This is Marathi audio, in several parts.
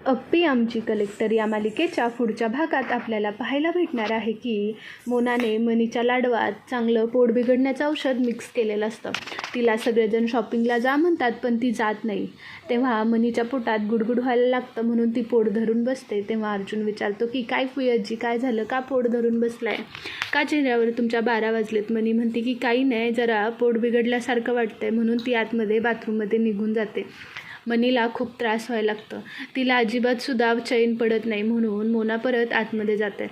अप्पी आमची कलेक्टर या मालिकेच्या पुढच्या भागात आपल्याला पाहायला भेटणार आहे की मोनाने मनीच्या लाडवात चांगलं पोट बिघडण्याचं औषध मिक्स केलेलं असतं. तिला सगळेजण शॉपिंगला जा म्हणतात पण ती जात नाही. तेव्हा मनीच्या पोटात गुडगुड व्हायला लागतं म्हणून ती पोट धरून बसते. तेव्हा अर्जुन विचारतो की काय फुयजी काय झालं? का पोट धरून बसलाय? का चेहऱ्यावर तुमच्या बारा वाजलेत? मनी म्हणते की काही नाही जरा पोट बिघडल्यासारखं वाटतंय म्हणून ती आतमध्ये बाथरूममध्ये निघून जाते. मनीला खूप त्रास व्हायला लागतं. तिला अजिबातसुद्धा चैन पडत नाही म्हणून मोना परत आतमध्ये जाते.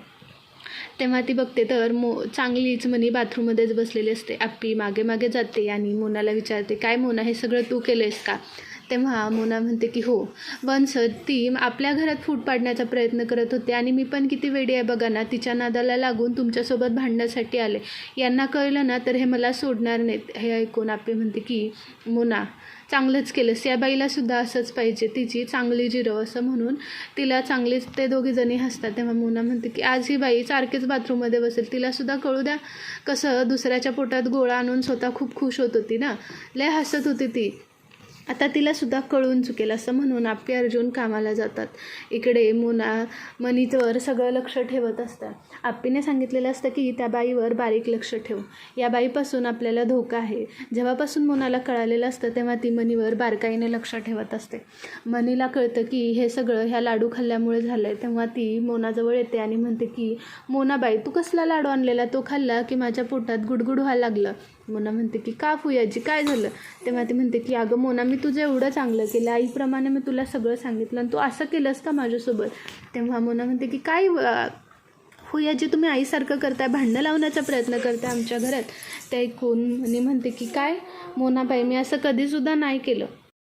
तेव्हा ती बघते तर मो चांगलीच मनी बाथरूममध्येच बसलेली असते. आप्पी मागे मागे जाते आणि मोनाला विचारते काय मोना हे सगळं तू केलं आहेस का? तेव्हा मोना म्हणते की हो. वन्स ती आपल्या घरात फूट पाडण्याचा प्रयत्न करत होते आणि मी पण किती वेडी आहे बघा ना तिच्या नादाला लागून तुमच्यासोबत भांडण्यासाठी आले. यांना कळलं ना तर हे मला सोडणार नाहीत. हे ऐकून आपली म्हणते की मोना चांगलंच केलंस. या बाईलासुद्धा असंच पाहिजे. तिची चांगली जिरव असं म्हणून तिला चांगलीच ते दोघीजणी हसतात. तेव्हा मोना म्हणते की आज ही बाई सारखेच बाथरूममध्ये बसेल. तिलासुद्धा कळू द्या कसं दुसऱ्याच्या पोटात गोळा आणून स्वतः खूप खुश होत होती ना. लय हसत होती ती. आता तिलासुद्धा कळून चुकेल असं म्हणून आपले अर्जुन कामाला जातात. इकडे मोना मनीतवर सगळं लक्ष ठेवत असतात. आप्पीने सांगितलेलं असतं की त्या बाईवर बारीक लक्ष ठेव. या बाईपासून आपल्याला धोका आहे. जेव्हापासून मोनाला कळालेलं असतं तेव्हा ती मनीवर बारकाईने लक्ष ठेवत असते. मनीला कळतं की हे सगळं ह्या लाडू खाल्ल्यामुळे झालं आहे तेव्हा ती मोनाजवळ येते आणि म्हणते की मोनाबाई तू कसला लाडू आणलेला? तो खाल्ला की माझ्या पोटात गुडगुड व्हायला लागलं. मोना म्हणते की का फुयाजी? काय झालं? तेव्हा ती म्हणते की अगं मोना मी तुझं एवढं चांगलं केलं. आईप्रमाणे मी तुला सगळं सांगितलं आणि तू असं केलंस का माझ्यासोबत? तेव्हा मोना म्हणते की काय फुयाजी तुम्ही आईसारखं करताय भांडणं लावण्याचा प्रयत्न करताय आमच्या घरात. ते ऐकून म्हणे म्हणते की काय? मोनाबाई मी असं कधीसुद्धा नाही केलं.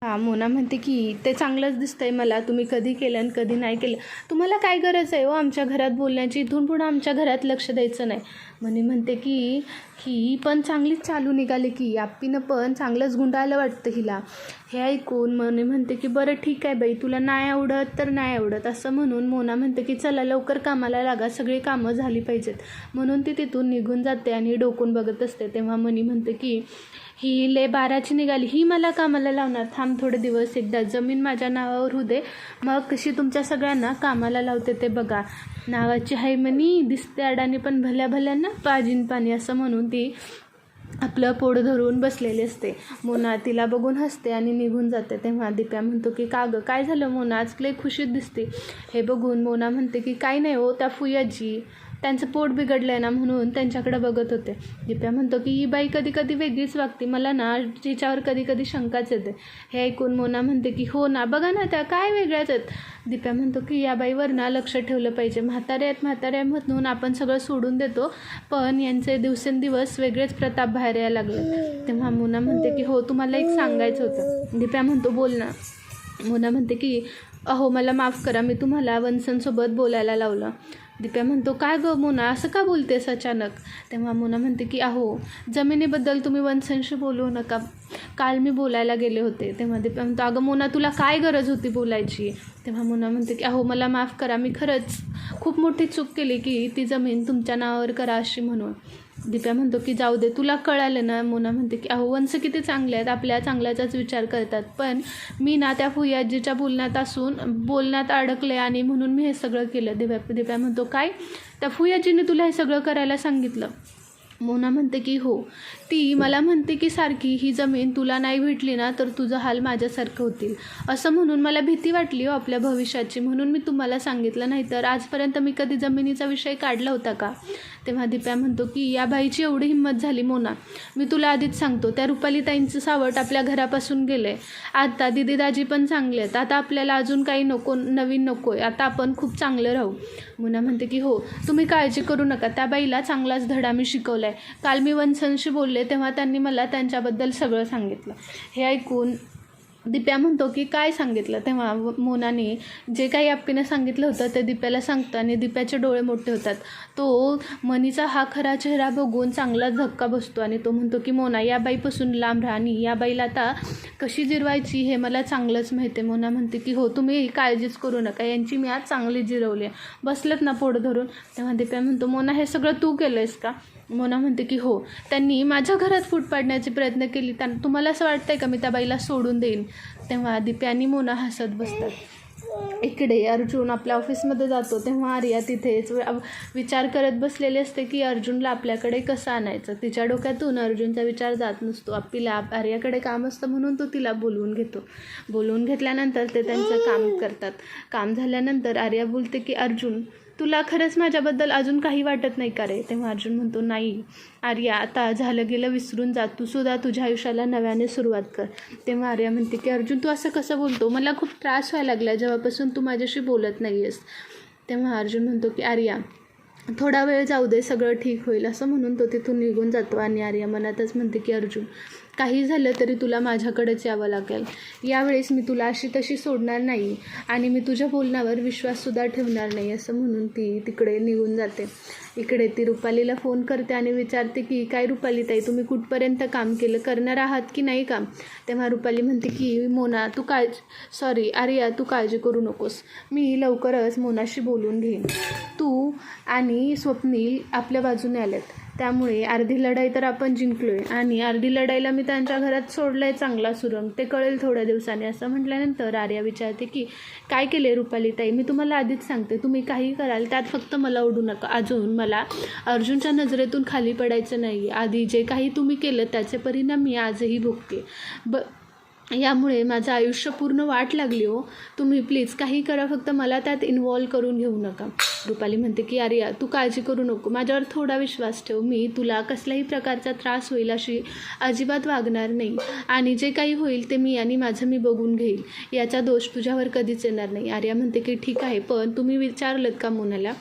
हां मोना म्हणते की ते चांगलंच दिसतंय मला. तुम्ही कधी केलं आणि कधी नाही केलं. तुम्हाला काय गरज आहे हो? आमच्या घरात बोलण्याची? इथून पुढं आमच्या घरात लक्ष द्यायचं नाही. म्हणे म्हणते की ही पण चांगलीच चालू निघाली की आप्पीनं पण चांगलंच गुंडायला वाटतं हिला. हे ऐकून म्हणे म्हणते की बरं ठीक आहे बाई तुला नाही आवडत तर नाही आवडत. असं म्हणून मोना म्हणते की चला लवकर कामाला लागा सगळी कामं झाली पाहिजेत. म्हणून ती तिथून निघून जाते आणि डोकून बघत असते. तेव्हा मनी म्हणते की ही ले बाराची निघाली. ही मला कामाला लावणार. थांब थोडे दिवस एकदा. जमीन माझ्या नावावर होऊ दे. मग कशी तुमच्या सगळ्यांना कामाला लावते ते बघा. नावाची हाय म्हणी दिसते अडाणी पण भल्या भल्यांना पाजीन पाणी असं म्हणून ती आपलं पोड धरून बसलेली असते. मोना तिला बघून हसते आणि निघून जाते. तेव्हा दिप्या म्हणतो की का गं? काय झालं मोना? आज लई खुशीत दिसते. हे बघून मोना म्हणते की काही नाही हो त्या फुयाजी त्यांचं पोट बिघडलं आहे ना म्हणून त्यांच्याकडे बघत होते. दिप्या म्हणतो की ही बाई कधी कधी वेगळीच वागते. मला ना तिच्यावर कधी कधी शंकाच येते. हे ऐकून मोना म्हणते की हो ना बघा ना त्या काय वेगळ्याच आहेत. दिप्या म्हणतो की या बाईवर ना लक्ष ठेवलं पाहिजे. म्हातारे आहेत म्हातारे म्हणून आपण सगळं सोडून देतो. पण यांचे दिवसेंदिवस वेगळेच प्रताप बाहेर यायला लागले. तेव्हा मोना म्हणते की हो तुम्हाला एक सांगायचं होतं. दिप्या म्हणतो बोल ना. मोना म्हणते की अहो मला माफ करा. मी तुम्हाला वनसनसोबत बोलायला लावलं. दिप्या म्हणतो काय गं मोना असं का बोलतेस अचानक? तेव्हा मोना म्हणते की अहो जमिनीबद्दल तुम्ही वनसनशी बोलू नका. काल मी बोलायला गेले होते. तेव्हा दिप्या म्हणतो अगं मोना तुला काय गरज होती बोलायची? तेव्हा मोना म्हणते की अहो मला माफ करा मी खरंच खूप मोठी चूक केली की ती जमीन तुमच्या नावावर करा अशी म्हणून. दिप्या म्हणतो की जाऊ दे तुला कळालं ना मोना म्हणते की अहो वंश किती चांगले आहेत आपल्या चांगल्याचाच विचार करतात. पण मी ना त्या फुयाजीच्या बोलण्यात असून बोलण्यात अडकले आणि म्हणून मी हे सगळं केलं. दिव्या दिप्या म्हणतो काय? त्या फुयाजीने तुला हे सगळं करायला सांगितलं? मोना म्हणते की हो. ती मला म्हणते की सारखी ही जमीन तुला नाही भेटली ना तर तुझं हाल माझ्यासारखं होतील. असं म्हणून मला भीती वाटली हो आपल्या भविष्याची. म्हणून मी तुम्हाला सांगितलं नाही तर आजपर्यंत मी कधी जमिनीचा विषय काढला होता का? तेव्हा दीप्या म्हणतो की या बाईची एवढी हिंमत झाली मोना. मी तुला आधीच सांगतो त्या रुपालीताईंचं सावट आपल्या घरापासून गेले आता दिदी दाजी पण चांगले आहेत आता आपल्याला अजून काही नको नवीन नको आहे आता आपण खूप चांगलं राहू. मोना म्हणते की हो तुम्ही काळजी करू नका. त्या बाईला चांगलाच धडा मी शिकवला आहे काल मी वनसनशी बोलले तेव्हा त्यांनी मला त्यांच्याबद्दल सगळं सांगितलं. हे ऐकून दिप्या म्हणतो की काय सांगितलं? तेव्हा मोनाने जे काही आप्पीनं सांगितलं होतं ते दिप्याला सांगतं आणि दिप्याचे डोळे मोठे होतात. तो मनीचा हा खरा चेहरा बघून चांगलाच धक्का बसतो आणि तो म्हणतो की मोना या बाईपासून लांब राहा आणि या बाईला आता कशी जिरवायची हे मला चांगलंच माहिती आहे मोना म्हणते की हो तुम्ही काळजीच करू नका. यांची मी आज चांगली जिरवली आहे. बसलेत ना पोट धरून. तेव्हा दिप्या म्हणतो मोना हे सगळं तू केलं आहेस का? मोना म्हणते की हो. त्यांनी माझ्या घरात फूट पाडण्याचे प्रयत्न केली त्यां तुम्हाला असं वाटतंय का मी त्या बाईला सोडून देईन? तेव्हा दिप्या आणि मोना हसत बसतात. इकडे अर्जुन आपल्या ऑफिसमध्ये जातो तेव्हा आर्या तिथेच विचार करत बसलेली असते की अर्जुनला आपल्याकडे कसं आणायचं? तिच्या डोक्यातून अर्जुनचा विचार जात नसतो. आपल्याला आर्याकडे काम असतं म्हणून तो तिला बोलवून घेतो. बोलवून घेतल्यानंतर ते त्यांचं काम करतात. काम झाल्यानंतर आर्या बोलते की अर्जुन तुला खरंच माझ्याबद्दल अजून काही वाटत नाही का रे? तेव्हा अर्जुन म्हणतो नाही. आर्या आता झालं गेलं विसरून जा. तू सुद्धा तुझ्या आयुष्याला नव्याने सुरुवात कर. तेव्हा आर्या म्हणते की अर्जुन तू असं कसं बोलतो? मला खूप त्रास व्हायला लागला. जेव्हापासून तू माझ्याशी बोलत नाही आहेस तेव्हा अर्जुन म्हणतो की आर्या थोडा वेळ जाऊ दे सगळं ठीक होईल असं म्हणून तो तिथून निघून जातो आणि आर्या मनातच म्हणते की अर्जुन काही झालं तरी तुला माझ्याकडेच यावं लागेल. यावेळेस मी तुला अशी तशी सोडणार नाही आणि मी तुझ्या बोलण्यावर विश्वाससुद्धा ठेवणार नाही असं म्हणून ती तिकडे निघून जाते. इकडे ती रुपालीला फोन करते आणि विचारते की काय रुपाली ताई तुम्ही कुठपर्यंत काम केलं? करणार आहात की नाही काम? तेव्हा रुपाली म्हणते की मोना तू काळजी सॉरी आर्या तू काळजी करू नकोस. मी लवकरच मोनाशी बोलून घेईन. आणि स्वप्नील आपल्या बाजूने आलेत. त्यामुळे अर्धी लढाई तर आपण जिंकलो आहे आणि अर्धी लढाईला मी त्यांच्या घरात सोडलं आहे चांगला सुरंग. ते कळेल थोड्या दिवसांनी. असं म्हटल्यानंतर आर्या विचारते की काय केले रुपाली ताई मी तुम्हाला आधीच सांगते. तुम्ही काही कराल त्यात फक्त मला ओढू नका. अजून मला अर्जुनच्या नजरेतून खाली पडायचं नाही आधी जे काही तुम्ही केलं त्याचे परिणाम मी आजही भोगते. ब यामुळे माझं आयुष्य पूर्ण वाट लागली हो. तुम्ही प्लीज काही करा फक्त मला त्यात इन्वॉल्व करून घेऊ नका. रुपाली म्हणते की आर्या तू काळजी करू नको. माझ्यावर थोडा विश्वास ठेव. मी तुला कसल्याही प्रकारचा त्रास होईल अशी अजिबात वागणार नाही. आणि जे काही होईल ते मी आणि माझं मी बघून घेईल. याचा दोष तुझ्यावर कधीच येणार नाही. आर्या म्हणते की ठीक आहे पण तुम्ही विचारलं का मोनाला?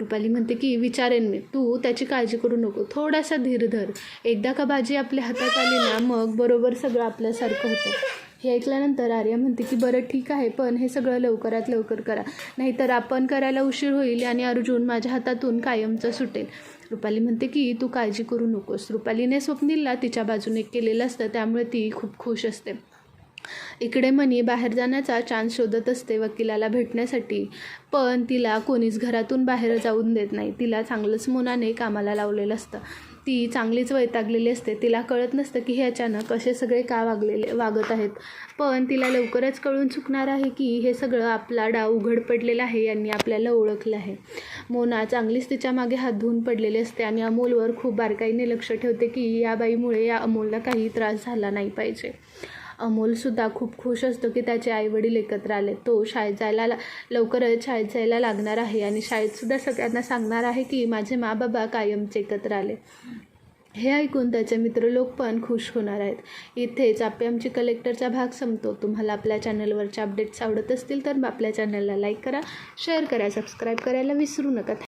रुपाली म्हणते की विचारेन मी. तू त्याची काळजी करू नको. थोडासा धीर धर. एकदा का बाजी आपल्या हातात आली ना मग बरोबर सगळं आपल्यासारखं होतं. हे ऐकल्यानंतर आर्या म्हणते की बरं ठीक आहे पण हे सगळं लवकरात लवकर करा. नाहीतर आपण करायला उशीर होईल आणि अर्जुन माझ्या हातातून कायमचं सुटेल. रुपाली म्हणते की तू काळजी करू नकोस. रुपालीने स्वप्नीलला तिच्या बाजूने केलेलं असतं त्यामुळे ती खूप खुश असते. इकडे मनी बाहेर जाण्याचा चान्स शोधत असते वकिलाला भेटण्यासाठी. पण तिला कोणीच घरातून बाहेर जाऊन देत नाही. तिला चांगलंच मोनाने कामाला लावलेलं असतं. ती चांगलीच वैतागलेली असते. तिला कळत नसतं की हे अचानक असे सगळे का वागलेले वागत आहेत. पण तिला लवकरच कळून चुकणार आहे की हे सगळं आपला डाव उघड पडलेला आहे यांनी आपल्याला ओळखलं आहे. मोना चांगलीच तिच्यामागे हात धुवून पडलेली असते आणि अमोलवर खूप बारकाईने लक्ष ठेवते की या बाईमुळे या अमोलला काही त्रास झाला नाही पाहिजे. अमोलसुद्धा खूप खुश असतो की त्याचे आईवडील एकत्र आले. तो शाळेत जायला लवकरच शाळेत जायला लागणार आहे आणि शाळेतसुद्धा सगळ्यांना सांगणार आहे की माझे मा बाबा कायमचे एकत्र आले. हे ऐकून त्याचे मित्र लोक पण खुश होणार आहेत. इथेच आपे आमची कलेक्टरचा भाग संपतो. तुम्हाला आपल्या चॅनलवरचे अपडेट्स आवडत असतील तर आपल्या चॅनलला लाईक करा शेअर करा सबस्क्राईब करायला विसरू नका.